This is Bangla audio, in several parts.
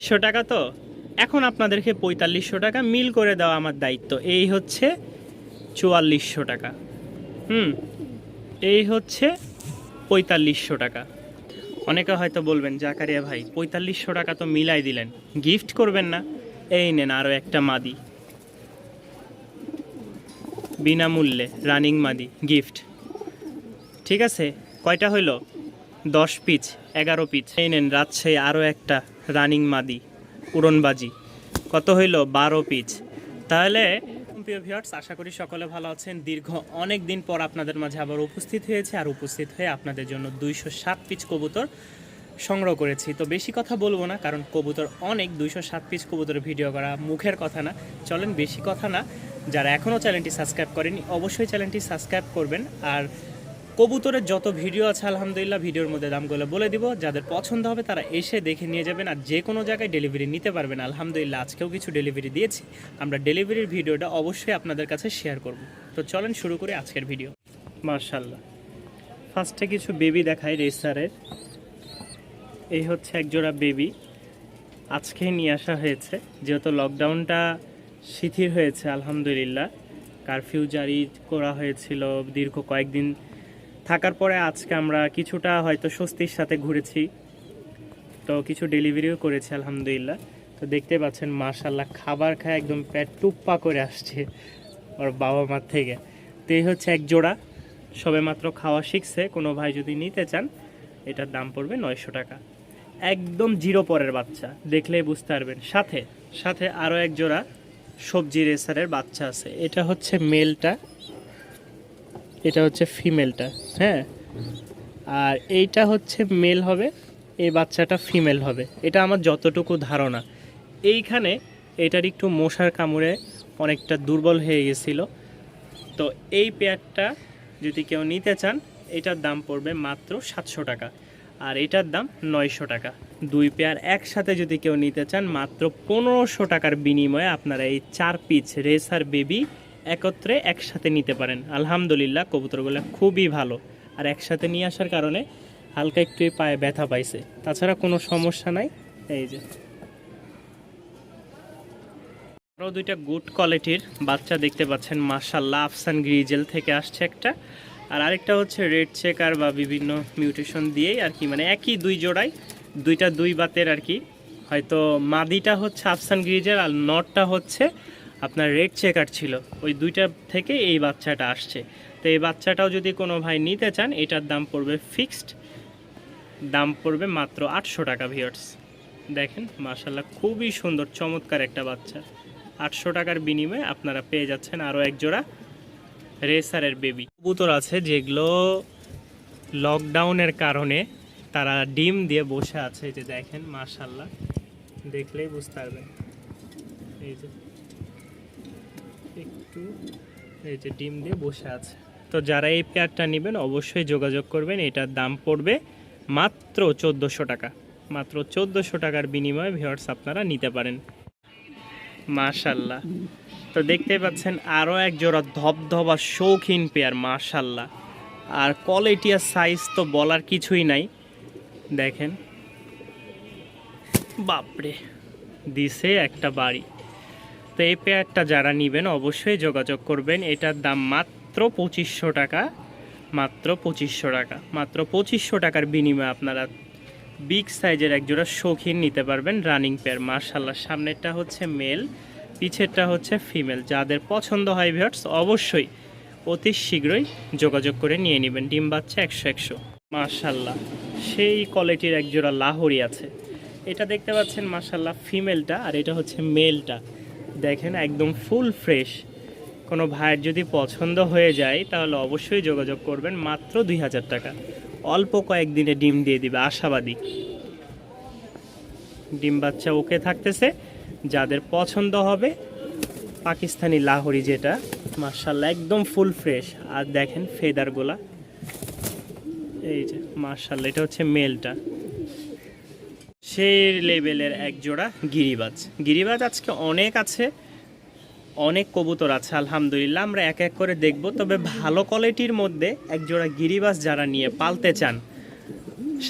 একশো টাকা তো? এখন আপনাদেরকে পঁয়তাল্লিশশো টাকা মিল করে দেওয়া আমার দায়িত্ব। এই হচ্ছে চুয়াল্লিশশো টাকা। হুম, এই হচ্ছে পঁয়তাল্লিশশো টাকা। অনেকে হয়তো বলবেন, জাকারিয়া ভাই, পঁয়তাল্লিশশো টাকা তো মিলাই দিলেন। গিফট করবেন না। এই নেন আরও একটা মাদি। বিনামূল্যে রানিং মাদি, গিফট। ঠিক আছে? কয়টা হইল? দশ পিচ, এগারো পিচ। এই নেন রাজশাহী আরও একটা রানিং মাদি, উড়নবাজি। কত হইল? বারো পিচ। তাহলে প্রিয় ভিউয়ার্স আশা করি সকলে ভালো আছেন। দীর্ঘ অনেক দিন পর আপনাদের মাঝে আবার উপস্থিত হয়েছে আর উপস্থিত হয়ে আপনাদের জন্য দুইশো সাত পিচ কবুতর সংগ্রহ করেছি। তো বেশি কথা বলব না, কারণ কবুতর অনেক। দুইশো সাত পিচ কবুতরের ভিডিও করা মুখের কথা না। চলেন বেশি কথা না। যারা এখনও চ্যানেলটি সাবস্ক্রাইব করেনি অবশ্যই চ্যানেলটি সাবস্ক্রাইব করবেন। আর কবুতরের যত ভিডিও আছে, আলহামদুলিল্লাহ, ভিডিওর মধ্যে দামগুলো বলে দিব। যাদের পছন্দ হবে, তারা এসে দেখে নিয়ে যাবেন আর যে কোনো জায়গায় ডেলিভারি নিতে পারবেন। আলহামদুলিল্লাহ, আজকেও কিছু ডেলিভারি দিয়েছি। আমরা ডেলিভারির ভিডিওটা অবশ্যই আপনাদের কাছে শেয়ার করব। তো চলেন শুরু করি আজকের ভিডিও মার্শাল্লাহ ফার্স্টে কিছু বেবি দেখায় রেসারের এই হচ্ছে একজোড়া বেবি আজকে নিয়ে আসা হয়েছে। যেহেতু লকডাউনটা শিথিল হয়েছে, আলহামদুলিল্লাহ। কারফিউ জারি করা হয়েছিল দীর্ঘ কয়েকদিন থাকার পরে আজকে আমরা কিছুটা হয়তো স্বস্তির সাথে ঘুরেছি। তো কিছু ডেলিভারিও করেছি, আলহামদুলিল্লাহ। তো দেখতে পাচ্ছেন মাশাল্লাহ খাবার খায় একদম পেট টুপ্পা করে আসছে ওর বাবা মার থেকে। তো এই হচ্ছে এক জোড়া, সবে মাত্র খাওয়া শিখছে। কোনো ভাই যদি নিতে চান, এটার দাম পড়বে নয়শো টাকা। একদম জিরো পরের বাচ্চা, দেখলেই বুঝতে পারবেন। সাথে সাথে আরও এক জোড়া সবজি রেসারের বাচ্চা আছে। এটা হচ্ছে মেলটা। এটা হচ্ছে ফিমেলটা হ্যাঁ? আর এইটা হচ্ছে মেল হবে, এই বাচ্চাটা ফিমেল হবে। এটা আমার যতটুকু ধারণা। এইখানে এটার একটু মশার কামড়ে অনেকটা দুর্বল হয়ে গেছিল। তো এই পেয়ারটা যদি কেউ নিতে চান, এটার দাম পড়বে মাত্র সাতশো টাকা। আর এটার দাম নয়শো টাকা। দুই পেয়ার একসাথে যদি কেউ নিতে চান, মাত্র পনেরোশো টাকার বিনিময়ে আপনারা এই চার পিস রেসার বেবি একত্রে একসাথে নিতে পারেন। আলহামদুলিল্লাহ, কবুতরগুলো খুবই ভালো। আর একসাথে নিয়ে আসার কারণে হালকা একটু পায়ে ব্যথা পাইছে। তাছাড়া কোনো সমস্যা নাই। এই যে। আরও দুইটা গুড কোয়ালিটির বাচ্চা দেখতে পাচ্ছেন। মাশাল্লাহ আফসান গ্রিজেল থেকে আসছে একটা। আর আরেকটা হচ্ছে রেড চেকার বা বিভিন্ন মিউটেশন দিয়েই আর কি মানে একই দুই জোড়াই, দুইটা দুই বাতের আর কি। হয়তো মাদিটা হচ্ছে আফসান গ্রিজের আর নটটা হচ্ছে আপনার রেড চেকার ছিল, ওই দুইটা থেকে এই বাচ্চাটা আসছে। তো এই বাচ্চাটাও যদি কোনো ভাই নিতে চান, এটার দাম পড়বে ফিক্সড দাম পড়বে মাত্র আটশো টাকা ভিওর্স দেখেন মাশাল্লাহ খুবই সুন্দর, চমৎকার একটা বাচ্চা। আটশো টাকার বিনিময়ে আপনারা পেয়ে যাচ্ছেন আরও এক জোড়া রেসারের বেবি। কবুতর আছে যেগুলো লকডাউনের কারণে তারা ডিম দিয়ে বসে আছে। যে দেখেন মাশাল্লাহ দেখলেই বুঝতে পারবেন। এই যে একটু এই যে ডিম দিয়ে বসে আছে। তো যারা এই পেয়ারটা নেবেন, অবশ্যই যোগাযোগ করবেন। এটার দাম পড়বে মাত্র চোদ্দোশো টাকা। মাত্র চোদ্দোশো টাকার বিনিময়ে ভিওয়ার্স আপনারা নিতে পারেন। মাশাল্লাহ। তো দেখতেই পাচ্ছেন, আরও এক জোড়া ধবধবা শৌখিন পেয়ার মাশাল্লাহ। আর কোয়ালিটি আর সাইজ তো বলার কিছুই নাই। দেখেন। বাপরে, দিছে একটা বাড়ি। তো এই পেয়ারটা যারা নেবেন অবশ্যই যোগাযোগ করবেন। এটার দাম মাত্র পঁচিশশো টাকা, মাত্র পঁচিশশো টাকা, মাত্র পঁচিশশো টাকার বিনিময়ে আপনারা বিগ সাইজের একজোড়া শৌখিন নিতে পারবেন রানিং পেয়ার। মার্শাল্লাহ, সামনেরটা হচ্ছে মেল, পিছেরটা হচ্ছে ফিমেল। যাদের পছন্দ হয় ভিউয়ার্স, অবশ্যই অতি শীঘ্রই যোগাযোগ করে নিয়ে নেবেন। ডিম বাচ্চা একশো একশো। মার্শাল্লাহ, সেই কোয়ালিটির একজোড়া লাহোরি আছে। এটা দেখতে পাচ্ছেন মার্শাল্লাহ ফিমেলটা আর এটা হচ্ছে মেলটা। দেখেন, একদম ফুল ফ্রেশ কোনো ভাইয়ের যদি পছন্দ হয়ে যায়, তাহলে অবশ্যই যোগাযোগ করবেন মাত্র দুই হাজার টাকা। অল্প কয়েকদিনে ডিম দিয়ে দিবে, আশাবাদী। ডিম বাচ্চা ওকে থাকতেছে, যাদের পছন্দ হবে, পাকিস্তানি লাহোরি যেটা মার্শাল্লাহ একদম ফুল ফ্রেশ আর দেখেন ফেদারগুলা এই যে মার্শাল্লাহ এটা হচ্ছে মেলটা। সেই লেভেলের এক জোড়া গিরিবাজ। গিরিবাজ আজকে অনেক আছে, অনেক কবুতর আছে, আলহামদুলিল্লাহ। আমরা এক এক করে দেখব, তবে ভালো কোয়ালিটির মধ্যে এক জোড়া গিরিবাজ যারা নিয়ে পালতে চান,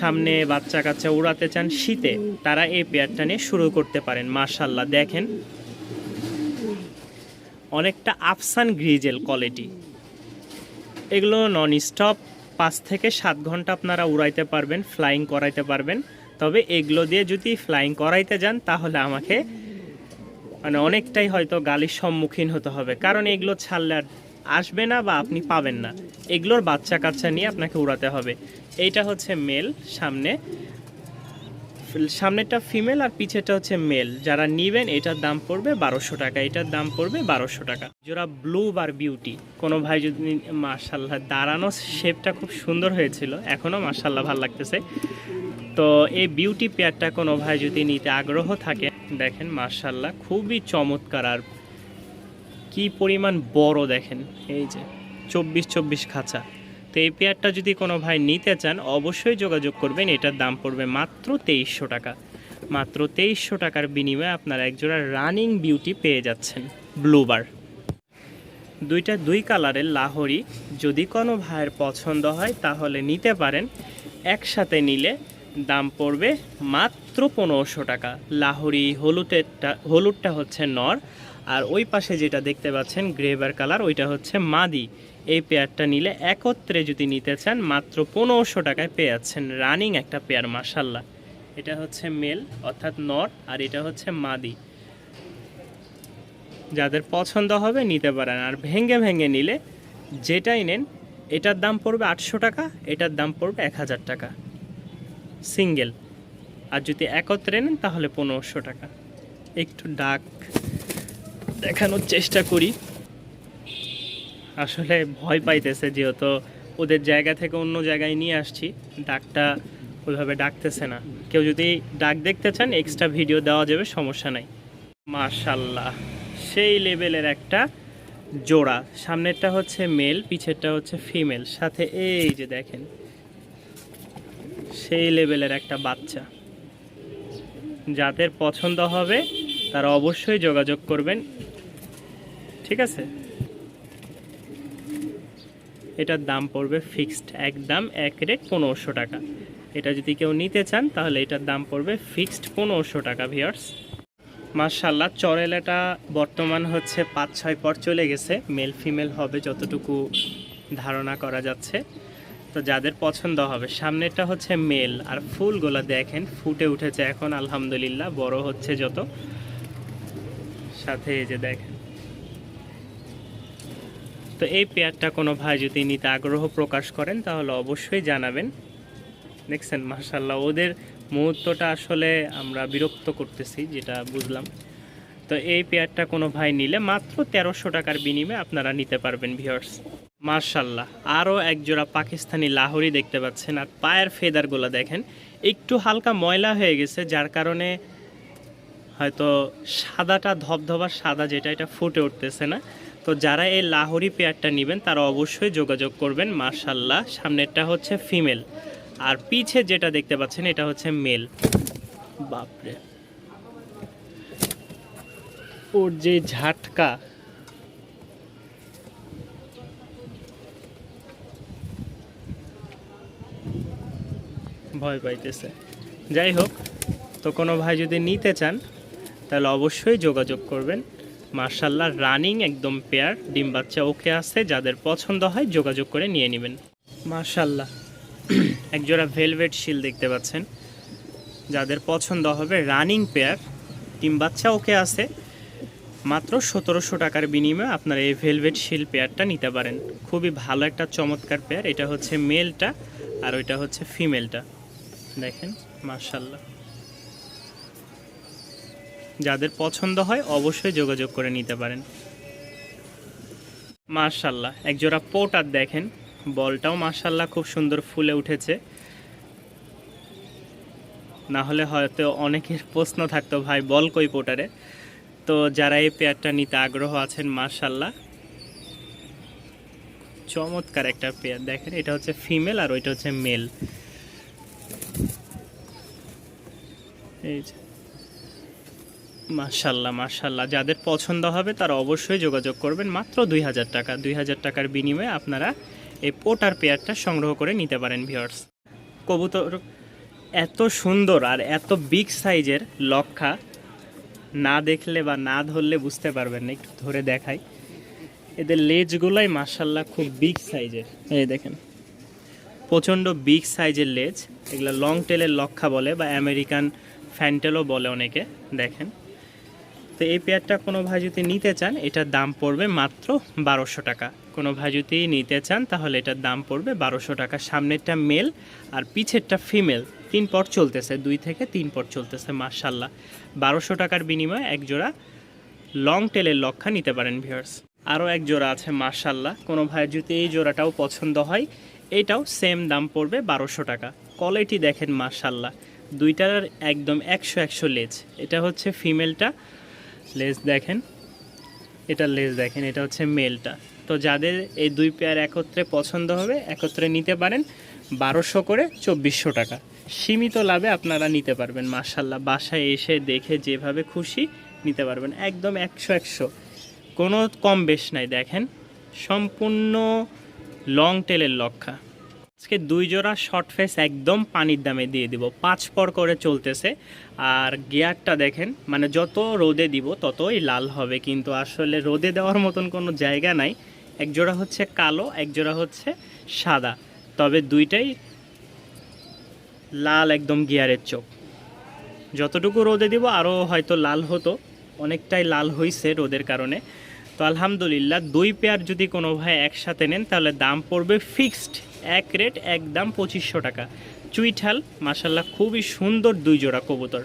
সামনে বাচ্চা কাচ্চা উড়াতে চান, শীতে তারা এই পেয়ারটা নিয়ে শুরু করতে পারেন মার্শাল্লাহ দেখেন, অনেকটা আফসান গ্রিজেল কোয়ালিটি। এগুলো নন স্টপ পাঁচ থেকে সাত ঘণ্টা আপনারা উড়াইতে পারবেন, ফ্লাইং করাইতে পারবেন। তবে এগুলো দিয়ে যদি ফ্লাইং করাইতে যান, তাহলে আমাকে মানে অনেকটাই হয়তো গালির সম্মুখীন হতে হবে। কারণ এগুলো ছাড়লে আর আসবে না বা আপনি পাবেন না। এগুলোর বাচ্চা কাচ্চা নিয়ে আপনাকে উড়াতে হবে। এইটা হচ্ছে মেল সামনে। সামনেরটা ফিমেল আর পিছেটা হচ্ছে মেল যারা নিবেন, এটার দাম পড়বে বারোশো টাকা। এটার দাম পড়বে বারোশো টাকা। যারা ব্লু বার বিউটি কোনো ভাই যদি মার্শাল্লাহ দাঁড়ানো শেপটা খুব সুন্দর হয়েছিল এখনও মার্শাল্লাহ ভালো লাগতেছে। তো এই বিউটি পেয়ারটা কোনো ভাই যদি নিতে আগ্রহ থাকে, দেখেন মার্শাল্লাহ খুবই চমৎকার। আর কি পরিমাণ বড় দেখেন, এই যে চব্বিশ চব্বিশ খাঁচা। তো এই পেয়ারটা যদি কোনো ভাই নিতে চান, অবশ্যই যোগাযোগ করবেন, এটার দাম পড়বে মাত্র তেইশশো টাকা। মাত্র তেইশশো টাকার বিনিময়ে আপনারা একজোড়া রানিং বিউটি পেয়ে যাচ্ছেন ব্লুবার দুইটা দুই কালারের লাহরি, যদি কোনো ভাইয়ের পছন্দ হয়, তাহলে নিতে পারেন। একসাথে নিলে দাম পড়বে মাত্র পনেরোশো টাকা। লাহরি হলুদেরটা, হলুদটা হচ্ছে নর। আর ওই পাশে যেটা দেখতে পাচ্ছেন গ্রেভার কালার, ওইটা হচ্ছে মাদি। এই পেয়ারটা নিলে একত্রে যদি নিতে চান, মাত্র পনেরোশো টাকায় পেয়ে যাচ্ছেন। রানিং একটা পেয়ার মাসাল্লাহ এটা হচ্ছে মেল, অর্থাৎ নর, আর এটা হচ্ছে মাদি। যাদের পছন্দ হবে নিতে পারেন, আর ভেঙে ভেঙে নিলে যেটাই নেন, এটার দাম পড়বে আটশো টাকা, এটার দাম পড়বে এক হাজার টাকা। সিঙ্গেল। আর যদি একত্রে নেন, তাহলে পনেরোশো টাকা। একটু ডাক দেখানোর চেষ্টা করি। আসলে ভয় পাইতেছে যেহেতু ওদের জায়গা থেকে অন্য জায়গায় নিয়ে আসছি। ডাকটা ওইভাবে ডাকতেছে না। কেউ যদি ডাক দেখতে চান এক্সট্রা ভিডিও দেওয়া যাবে, সমস্যা নাই। মাশাল্লাহ, সেই লেভেলের একটা জোড়া। সামনেরটা হচ্ছে মেল পিছেরটা হচ্ছে ফিমেল সাথে এই যে দেখেন। সেই লেভেলের একটা বাচ্চা। যাদের পছন্দ হবে, তারা অবশ্যই যোগাযোগ করবেন। ঠিক আছে? এটার দাম পড়বে ফিক্সড একদম এক রেট পনেরোশো টাকা। এটা যদি কেউ নিতে চান, তাহলে এটার দাম পড়বে ফিক্সড পনেরোশো টাকা ভিয়ার্স মার্শাল্লাহ চরেলাটা বর্তমান হচ্ছে পাঁচ ছয় পর চলে গেছে। মেল ফিমেল হবে যতটুকু ধারণা করা যাচ্ছে। তো যাদের পছন্দ হবে, সামনেরটা হচ্ছে মেল, আর ফুলগুলো দেখেন, ফুটে উঠেছে এখন, আলহামদুলিল্লাহ, বড় হচ্ছে যত। সাথে এই যে দেখেন। তো এই পেয়ারটা কোনো ভাই যদি নিতে আগ্রহ প্রকাশ করেন, তাহলে অবশ্যই জানাবেন। দেখছেন মার্শাল্লাহ ওদের মুহূর্তটা আসলে আমরা বিরক্ত করতেছি, যেটা বুঝলাম। তো এই পেয়ারটা কোনো ভাই নিলে মাত্র তেরোশো টাকার বিনিময়ে আপনারা নিতে পারবেন ভিওর্স মার্শাল্লাহ আরও একজোড়া পাকিস্তানি লাহোরি দেখতে পাচ্ছেন। আর পায়ের ফেদারগুলো দেখেন, একটু হালকা ময়লা হয়ে গেছে, যার কারণে হয়তো সাদাটা ধবধবা সাদা যেটা, এটা ফুটে উঠতেছে না। তো যারা এই লাহোরি পেয়ারটা নেবেন, তারা অবশ্যই যোগাযোগ করবেন মার্শাল্লাহ সামনেরটা হচ্ছে ফিমেল। আর পিছে যেটা দেখতে পাচ্ছেন, এটা হচ্ছে মেল। বাপরে। ওর যে ঝাটকা ভয় পাইতেছে। যাই হোক, তো কোনো ভাই যদি নিতে চান, তাহলে অবশ্যই যোগাযোগ করবেন। মার্শাল্লাহ রানিং একদম পেয়ার, ডিম বাচ্চা ওকে আছে, যাদের পছন্দ হয় যোগাযোগ করে নিয়ে নেবেন। মার্শাল্লাহ, একজোড়া ভেলভেট শিল দেখতে পাচ্ছেন। যাদের পছন্দ হবে রানিং পেয়ার, ডিম বাচ্চা ওকে আছে। মাত্র সতেরোশো টাকার বিনিময়ে আপনারা এই ভেলভেট শিল পেয়ারটা নিতে পারেন। খুবই ভালো একটা চমৎকার পেয়ার, এটা হচ্ছে মেলটা আর ওইটা হচ্ছে ফিমেলটা। দেখেন মার্শাল্লাহ যাদের পছন্দ হয়, অবশ্যই যোগাযোগ করে নিতে পারেন। মার্শাল্লাহ একজোড়া পোটার দেখেন, বলটাও মার্শাল্লাহ খুব সুন্দর ফুলে উঠেছে। না হলে হয়তো অনেকের প্রশ্ন থাকতো, ভাই, বল কই পোটারে? তো যারা এই পেয়ারটা নিতে আগ্রহ আছেন মার্শাল্লাহ চমৎকার একটা পেয়ার। দেখেন, এটা হচ্ছে ফিমেল আর ওইটা হচ্ছে মেল। এই যে। মাশাল্লাহ মাশাল্লাহ। যাদের পছন্দ হবে তারা অবশ্যই যোগাযোগ করবেন মাত্র দুই হাজার টাকা। দুই হাজার টাকার বিনিময়ে আপনারা এই পোটার পেয়ারটা সংগ্রহ করে নিতে পারেন ভিওর্স কবুতর এত সুন্দর আর এত বিগ সাইজের লক্ষা না দেখলে বা না ধরলে বুঝতে পারবেন না, একটু ধরে দেখাই। এদের লেজগুলাই মার্শাল্লাহ খুব বিগ সাইজের। এই দেখেন, প্রচণ্ড বিগ সাইজের লেজ। এগুলো লং টেলের লক্ষা বলে বা আমেরিকান ফ্যান্টেলও বলে অনেকে, দেখেন। তো এই পেয়ারটা কোনো ভাই যদি নিতে চান, এটার দাম পড়বে মাত্র বারোশো টাকা। কোনো ভাই যদি নিতে চান, তাহলে এটার দাম পড়বে বারোশো টাকা। সামনেরটা মেল আর পিছেরটা ফিমেল। তিন পর চলতেছে, দুই থেকে তিন পর চলতেছে মার্শাল্লাহ বারোশো টাকার বিনিময়ে এক জোড়া লং টেলের লক্ষা নিতে পারেন ভিউয়ার্স। আরও এক জোড়া আছে মার্শাল্লাহ কোনো ভাইয়ের যদি এই জোড়াটাও পছন্দ হয়, এটাও সেম দাম পড়বে বারোশো টাকা। কোয়ালিটি দেখেন মার্শাল্লাহ দুইটার একদম একশো একশো লেজ। এটা হচ্ছে ফিমেলটা। লেজ দেখেন। এটা লেজ দেখেন, এটা হচ্ছে মেলটা। তো যাদের এই দুই পেয়ার একত্রে পছন্দ হবে, একত্রে নিতে পারেন বারোশো করে চব্বিশশো টাকা। সীমিত লাভে আপনারা নিতে পারবেন মার্শাল্লাহ বাসায় এসে দেখে যেভাবে খুশি নিতে পারবেন। একদম একশো একশো। কোনো কম বেশ নাই, দেখেন। সম্পূর্ণ লং টেলের লক্ষা। আজকে দুই জোড়া শর্ট ফেস একদম পানির দামে দিয়ে দিব। পাঁচ পর করে চলতেছে। আর গিয়ারটা দেখেন মানে যত রোদে দিব ততই লাল হবে। কিন্তু আসলে রোদে দেওয়ার মতন কোনো জায়গা নাই। এক জোড়া হচ্ছে কালো, এক জোড়া হচ্ছে সাদা। তবে দুইটাই লাল একদম গিয়ারের চোখ। যতটুকু রোদে দিব, আরও হয়তো লাল হতো। অনেকটাই লাল হয়েছে রোদের কারণে। তো আলহামদুলিল্লাহ, দুই পেয়ার যদি কোনো ভাই একসাথে নেন, তাহলে দাম পড়বে ফিক্সড এক রেট এক দাম পঁচিশশো টাকা। চুইঠাল মাসাল্লাহ খুবই সুন্দর দুই জোড়া কবুতর।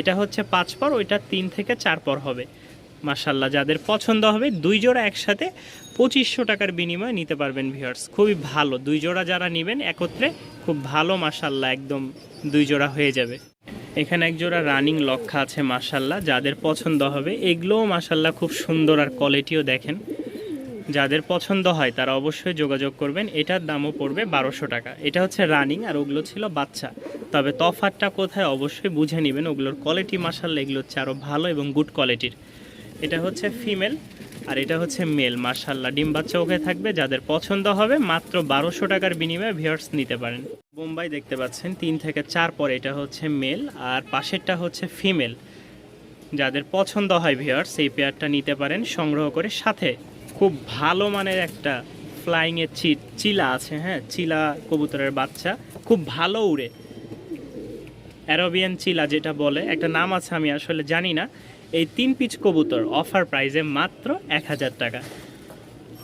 এটা হচ্ছে পাঁচ পর, ওইটা তিন থেকে চার পর হবে। মাসাল্লাহ যাদের পছন্দ হবে, দুই জোড়া একসাথে পঁচিশশো টাকার বিনিময়ে নিতে পারবেন ভিউয়ার্স খুবই ভালো, দুই জোড়া যারা নেবেন একত্রে, খুব ভালো মাসাল্লাহ একদম দুই জোড়া হয়ে যাবে। এখানে এক জোড়া রানিং লক্ষা আছে মাসাল্লাহ যাদের পছন্দ হবে, এগুলোও মাসাল্লাহ খুব সুন্দর আর কোয়ালিটিও দেখেন। যাদের পছন্দ হয় তারা অবশ্যই যোগাযোগ করবেন। এটার দামও পড়বে বারোশো টাকা। এটা হচ্ছে রানিং আর ওগুলো ছিল বাচ্চা। তবে তফাতটা কোথায় অবশ্যই বুঝে নেবেন। ওগুলোর কোয়ালিটি মাসাল্লাহ এগুলো হচ্ছে আরও ভালো এবং গুড কোয়ালিটির এটা হচ্ছে ফিমেল আর এটা হচ্ছে মেল মার্শাল্লাহ ডিম বাচ্চা ওকে থাকবে। যাদের পছন্দ হবে, মাত্র বারোশো টাকার বিনিময়ে ভিউয়ার্স নিতে পারেন। বোম্বাই দেখতে পাচ্ছেন, তিন থেকে চার পরে এটা হচ্ছে মেল আর পাশেরটা হচ্ছে ফিমেল যাদের পছন্দ হয় ভিউয়ার্স এই পেয়ারটা নিতে পারেন। সংগ্রহ করে সাথে। খুব ভালো মানের একটা ফ্লাইংয়ের চি চিলা আছে হ্যাঁ? চিলা কবুতরের বাচ্চা। খুব ভালো উড়ে। অ্যারোবিয়ান চিলা যেটা বলে, একটা নাম আছে আমি আসলে জানি না। এই তিন পিচ কবুতর অফার প্রাইসে মাত্র এক হাজার টাকা।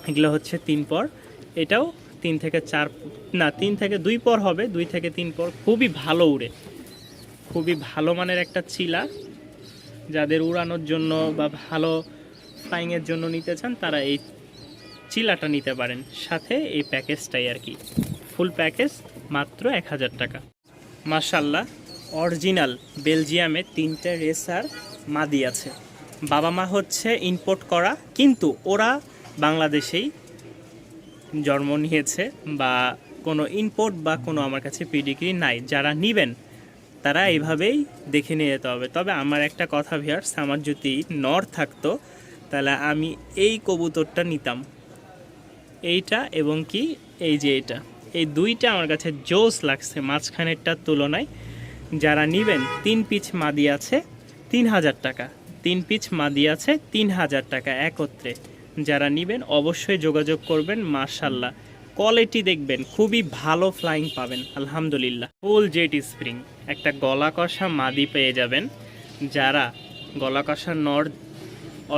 এগুলো হচ্ছে তিন পর। এটাও তিন থেকে চার না, তিন থেকে দুই পর হবে, দুই থেকে তিন পর। খুবই ভালো উড়ে। খুবই ভালো মানের একটা চিলা। যাদের উড়ানোর জন্য বা ভালো ফ্লাইংয়ের জন্য নিতে চান, তারা এই চিলাটা নিতে পারেন। সাথে এই প্যাকেজটাই আর কি। ফুল প্যাকেজ মাত্র এক হাজার টাকা। মাশাল্লাহ অরিজিনাল বেলজিয়ামে তিনটে রেসার মাদি আছে। বাবা মা হচ্ছে ইম্পোর্ট করা, কিন্তু ওরা বাংলাদেশেই জন্ম নিয়েছে বা কোনো ইম্পোর্ট বা কোনো আমার কাছে পিডিগ্রি নাই। যারা নিবেন, তারা এইভাবেই দেখে নিয়ে যেতে হবে। তবে আমার একটা কথা ভিয়ার্স আমার যদি নর থাকতো তাহলে আমি এই কবুতরটা নিতাম। এইটা এবং কি? এই যে এটা। এই দুইটা আমার কাছে জোস লাগছে মাঝখানেরটার তুলনায়। যারা নিবেন, তিন পিচ মাদি আছে, তিন হাজার টাকা। তিন পিচ মাদি আছে, তিন হাজার টাকা একত্রে। যারা নিবেন, অবশ্যই যোগাযোগ করবেন মার্শাল্লাহ কোয়ালিটি দেখবেন, খুবই ভালো ফ্লাইং পাবেন, আলহামদুলিল্লাহ। ফুল জেট স্প্রিং একটা গলা কষা মাদি পেয়ে যাবেন। যারা গলা কষা নর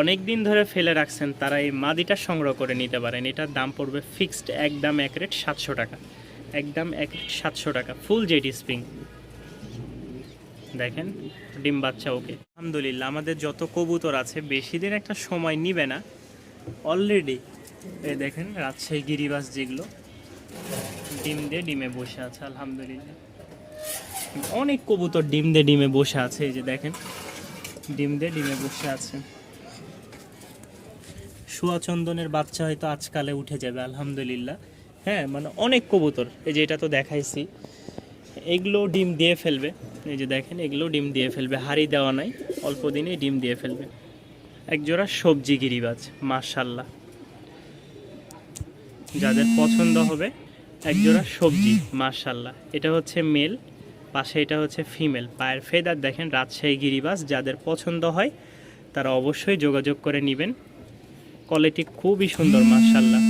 অনেক দিন ধরে ফেলে রাখছেন, তারা এই মাদিটা সংগ্রহ করে নিতে পারেন। এটার দাম পড়বে ফিক্সড একদম এক রেট সাতশো টাকা। একদম এক রেট সাতশো টাকা ফুল জেড স্প্রিং দেখেন, ডিম বাচ্চা ওকে আলহামদুলিল্লাহ, আমাদের যত কবুতর আছে, বেশি দিন একটা সময় নিবে না। অলরেডি এই দেখেন, রাজশাহী গিরিবাস যেগুলো, ডিম দিয়ে ডিমে বসে আছে, আলহামদুলিল্লাহ। অনেক কবুতর ডিম দিয়ে ডিমে বসে আছে, এই যে দেখেন, ডিম দিয়ে ডিমে বসে আছে। সুয়াচন্দনের বাচ্চা হয়তো আজকালে উঠে যাবে, আলহামদুলিল্লাহ। হ্যাঁ মানে অনেক কবুতর, এই যে এটা তো দেখাইছি। এগুলো ডিম দিয়ে ফেলবে, এই যে দেখেন, এগুলো ডিম দিয়ে ফেলবে, হাড়ি দেওয়া নাই, অল্প দিনেই ডিম দিয়ে ফেলবে। একজোড়া সবজি গিরিবাজ মাশাল্লাহ যাদের পছন্দ হবে, একজোড়া সবজি মাশাল্লাহ এটা হচ্ছে মেল, পাশে এটা হচ্ছে ফিমেল। পায়ের ফেদার দেখেন, রাজশাহী গিরিবাস যাদের পছন্দ হয়, তারা অবশ্যই যোগাযোগ করে নেবেন। কোয়ালিটি খুবই সুন্দর মার্শাল্লাহ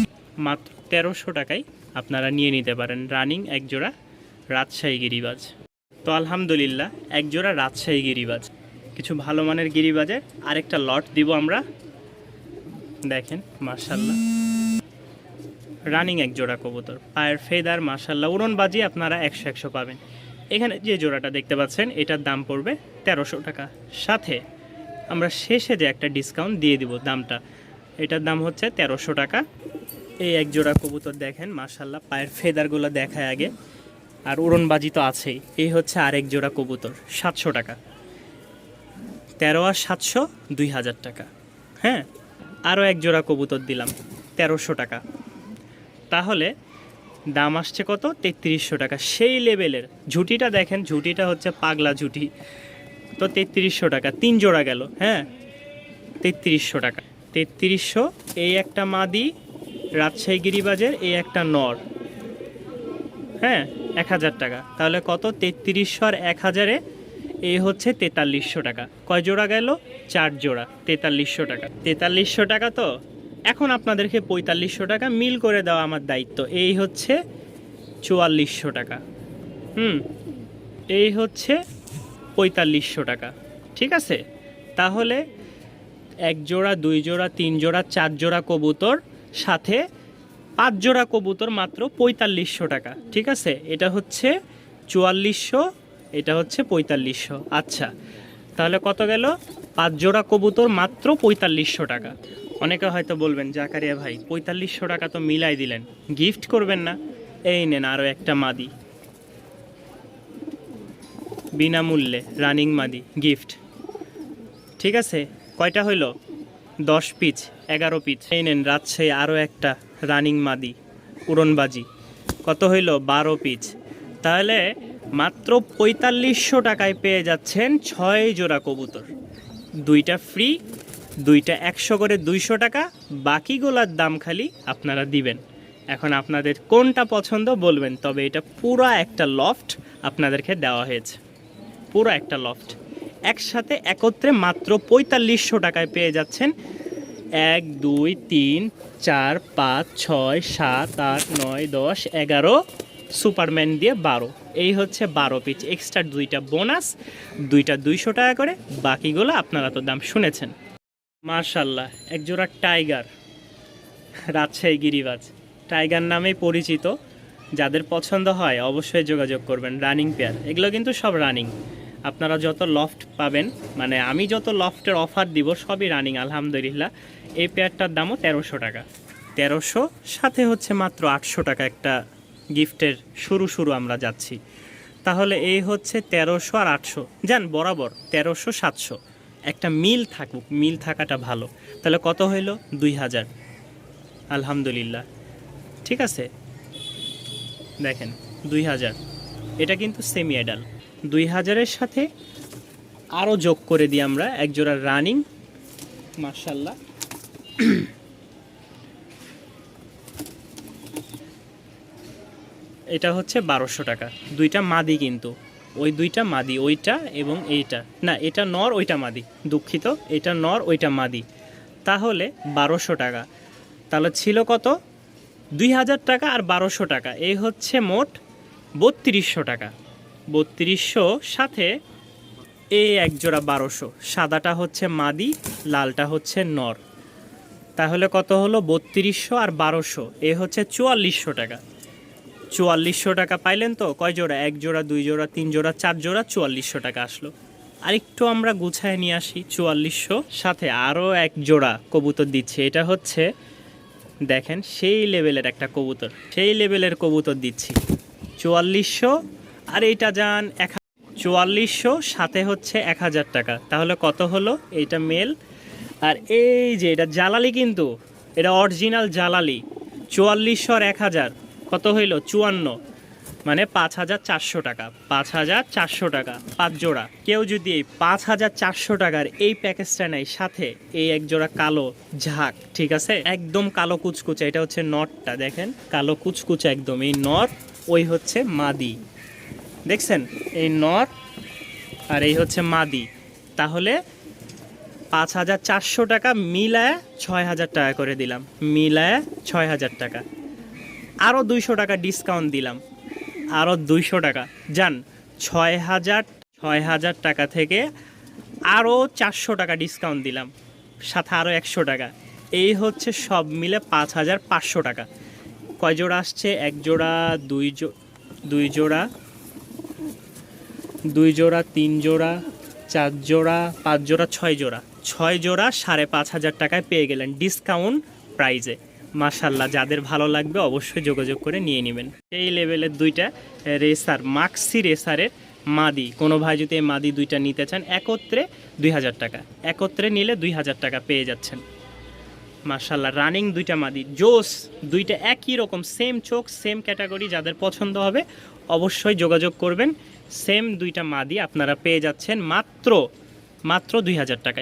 মাত্র তেরোশো টাকায় আপনারা নিয়ে নিতে পারেন রানিং এক জোড়া রাজশাহী গিরিবাজ। তো আলহামদুলিল্লাহ এক জোড়া রাজশাহী গিরিবাজ। কিছু ভালো মানের গিরিবাজের আরেকটা লট দিব আমরা। দেখেন মার্শাল্লাহ রানিং এক জোড়া কবুতর, পায়ের ফেদার মার্শাল্লাহ উড়নবাজি আপনারা একশো একশো পাবেন। এখানে যে জোড়াটা দেখতে পাচ্ছেন, এটার দাম পড়বে তেরোশো টাকা। সাথে আমরা শেষে যে একটা ডিসকাউন্ট দিয়ে দিব দামটা এটার দাম হচ্ছে তেরোশো টাকা। এই এক জোড়া কবুতর দেখেন মার্শাল্লাহ পায়ের ফেদারগুলো দেখায় আগে। আর উড়নবাজি তো আছেই। এই হচ্ছে আরেক জোড়া কবুতর, সাতশো টাকা। তেরো আর সাতশো, দুই হাজার টাকা। হ্যাঁ আরও এক জোড়া কবুতর দিলাম, তেরোশো টাকা। তাহলে দাম আসছে কত? তেত্রিশশো টাকা। সেই লেভেলের ঝুটিটা দেখেন, ঝুটিটা হচ্ছে পাগলা ঝুটি। তো তেত্রিশশো টাকা, তিন জোড়া গেল হ্যাঁ তেত্রিশশো টাকা। তেত্রিশশো, এই একটা মাদি রাজশাহী গিরিবাজের এই একটা নর। হ্যাঁ এক হাজার টাকা। তাহলে কত? তেত্রিশশো আর এক হাজারে, এই হচ্ছে তেতাল্লিশশো টাকা। কয় জোড়া গেল? চার জোড়া, তেতাল্লিশশো টাকা। তেতাল্লিশশো টাকা তো? এখন আপনাদেরকে পঁয়তাল্লিশশো টাকা মিল করে দেওয়া আমার দায়িত্ব। এই হচ্ছে চুয়াল্লিশশো টাকা। হুম, এই হচ্ছে পঁয়তাল্লিশশো টাকা। ঠিক আছে? তাহলে এক জোড়া দুই জোড়া তিন জোড়া চার জোড়া কবুতর, সাথে পাঁচ জোড়া কবুতর মাত্র পঁয়তাল্লিশশো টাকা। ঠিক আছে? এটা হচ্ছে চুয়াল্লিশশো, এটা হচ্ছে পঁয়তাল্লিশশো। আচ্ছা তাহলে কত গেল? পাঁচ জোড়া কবুতর মাত্র পঁয়তাল্লিশশো টাকা। অনেকে হয়তো বলবেন, জাকারিয়া ভাই, পঁয়তাল্লিশশো টাকা তো মিলাই দিলেন। গিফট করবেন না? এই নেন আরও একটা মাদি। বিনামূল্যে, রানিং মাদি, গিফট। ঠিক আছে? কয়টা হইল? দশ পিচ, এগারো পিচ। এই নেন, রাজশাহী আরও একটা রানিং মাদি, উড়নবাজি। কত হইল? বারো পিচ। তাহলে মাত্র পঁয়তাল্লিশশো টাকায় পেয়ে যাচ্ছেন ছয় জোড়া কবুতর। দুইটা ফ্রি, দুইটা একশো করে দুইশো টাকা বাকিগুলোর দাম খালি আপনারা দিবেন। এখন আপনাদের কোনটা পছন্দ বলবেন, তবে এটা পুরো একটা লফট আপনাদেরকে দেওয়া হয়েছে। পুরো একটা লফট একসাথে একত্রে মাত্র পঁয়তাল্লিশশো টাকায় পেয়ে যাচ্ছেন। এক, দুই, তিন, চার, পাঁচ, ছয়, সাত, আট, নয়, দশ, এগারো সুপারম্যান দিয়ে বারো। এই হচ্ছে বারো পিচ। এক্সট্রা দুইটা বোনাস, দুইটা দুইশো টাকা করে, বাকিগুলো আপনারা তো দাম শুনেছেন। মার্শাল্লাহ, একজোড়া টাইগার, রাজশাহী গিরিবাজ। টাইগার নামেই পরিচিত। যাদের পছন্দ হয় অবশ্যই যোগাযোগ করবেন, রানিং পেয়ার। এগুলো কিন্তু সব রানিং। আপনারা যত লফট পাবেন মানে আমি যত লফটের অফার দিব, সবই রানিং আলহামদুলিল্লাহ। এই পেয়ারটার দামও তেরোশো টাকা। তেরোশো, সাথে হচ্ছে মাত্র আটশো টাকা একটা গিফটের শুরু শুরু আমরা যাচ্ছি। তাহলে এই হচ্ছে তেরোশো আর আটশো। যান বরাবর তেরোশো, সাতশো। একটা মিল থাকুক, মিল থাকাটা ভালো। তাহলে কত হইল? দুই হাজার। আলহামদুলিল্লাহ। ঠিক আছে? দেখেন, দুই হাজার। এটা কিন্তু সেমি অ্যাডাল দুই হাজারের সাথে আরও যোগ করে দিই আমরা। একজোড়া রানিং মার্শাল্লাহ এটা হচ্ছে বারোশো টাকা। দুইটা মাদি কিন্তু। ওই দুইটা মাদি, ওইটা এবং এইটা। না, এটা নর, ওইটা মাদি। দুঃখিত, এটা নর, ওইটা মাদি। তাহলে বারোশো টাকা। তাহলে ছিল কত? দুই হাজার টাকা আর বারোশো টাকা। এই হচ্ছে মোট বত্রিশশো টাকা। বত্রিশশো, সাথে এই এক জোড়া বারোশো। সাদাটা হচ্ছে মাদি, লালটা হচ্ছে নর। তাহলে কত হলো? বত্রিশশো আর বারোশো। এ হচ্ছে চুয়াল্লিশশো টাকা। চুয়াল্লিশশো টাকা পাইলেন তো? কয় জোড়া? এক জোড়া, দুই জোড়া, তিন জোড়া, চার জোড়া, চুয়াল্লিশশো টাকা আসলো। আরেকটু আমরা গুছায় নিয়ে আসি। চুয়াল্লিশশো, সাথে আরও এক জোড়া কবুতর দিচ্ছে। এটা হচ্ছে, দেখেন, সেই লেভেলের একটা কবুতর। সেই লেভেলের কবুতর দিচ্ছি। চুয়াল্লিশশো আর এইটা যান এক চুয়াল্লিশশো, সাথে হচ্ছে এক হাজার টাকা। তাহলে কত হলো? এইটা মেল। আর এই যে এটা জালালি কিন্তু, এটা অরিজিনাল জালালি। চুয়াল্লিশশো আর এক হাজার, কত হইল? চুয়ান্ন। মানে পাঁচ হাজার চারশো টাকা। পাঁচ হাজার চারশো টাকা, পাঁচ জোড়া। কেউ যদি এই পাঁচ হাজার চারশো টাকার এই প্যাকেজটা নেয়, সাথে এই এক জোড়া কালো ঝাঁক, ঠিক আছে? একদম কালো কুচকুচে, এটা হচ্ছে নটটা, দেখেন? কালো কুচকুচে একদম। এই নট, ওই হচ্ছে মাদি। দেখছেন? এই নর আর এই হচ্ছে মাদি। তাহলে পাঁচ হাজার চারশো টাকা মিলায় ছয় হাজার টাকা করে দিলাম। মিলায় ছয় হাজার টাকা। আরও দুইশো টাকা ডিসকাউন্ট দিলাম। আরও দুইশো টাকা। যান ছয় হাজার ছয় হাজার টাকা থেকে আরও চারশো টাকা ডিসকাউন্ট দিলাম। সাথে আরও একশো টাকা। এই হচ্ছে সব মিলে পাঁচ হাজার পাঁচশো টাকা। কয় জোড়া আসছে? এক জোড়া, দুই জো, দুই জোড়া দুই জোড়া, তিন জোড়া, চার জোড়া, পাঁচ জোড়া, ছয় জোড়া। ছয় জোড়া সাড়ে পাঁচ হাজার টাকায় পেয়ে গেলেন ডিসকাউন্ট প্রাইজে। মাশাল্লাহ যাদের ভালো লাগবে অবশ্যই যোগাযোগ করে নিয়ে নেবেন। এই লেভেলের দুইটা রেসার, মাক্সি রেসারের মাদি। কোনো ভাই যদি এই মাদি দুইটা নিতে চান, একত্রে দুই হাজার টাকা। একত্রে নিলে দুই হাজার টাকা পেয়ে যাচ্ছেন। মার্শাল্লাহ রানিং দুইটা মাদি। জোস দুইটা একই রকম, সেম চোখ, সেম ক্যাটাগরি, যাদের পছন্দ হবে অবশ্যই যোগাযোগ করবেন। সেম দুইটা মাদি আপনারা পেয়ে যাচ্ছেন মাত্র মাত্র দুই হাজার টাকায়।